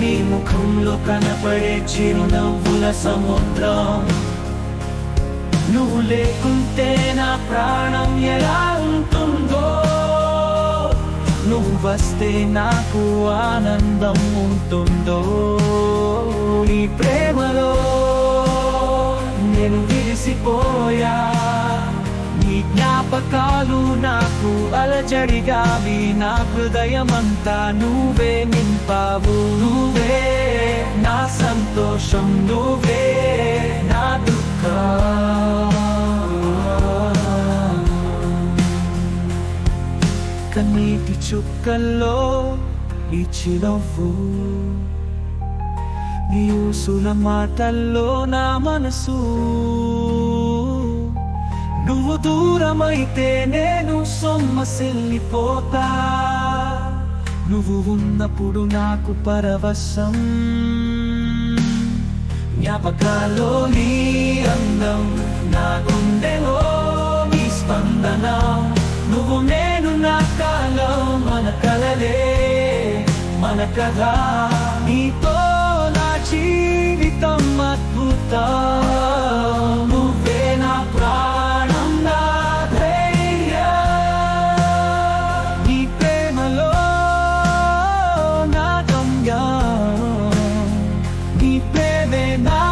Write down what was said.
నీ ముఖంలో కనపడే చిరునవ్వుల సముద్రం. నువ్వు లేకుంటే నా ప్రాణం ఎలా ఉంటుందో. నువ్వు వస్తే నాకు ఆనందం ఉంటుందో. నీ ప్రేమలో నేను విరిసిపోయా. నీ జ్ఞాపకాలు నాకు అలజడిగావి నా హృదయమంతా నువ్వే నింపావు. నువ్వే సంతోషం నువ్వే నా దుఃఖం. కన్నీటి చుక్కల్లో ఈ చిరవ్వు నీ ఊసుల మాటల్లో నా మనసు. నువ్వు దూరమైతే నేను సొమ్మసిల్లిపోతా. నువ్వు ఉన్నప్పుడు నాకు పరవశం. జ్ఞాపకాలో నీ అందం నా గుండెలో నీ స్పందన. నువ్వు నేను నా కాలం మన కలలే మన కథ. నీతో 那。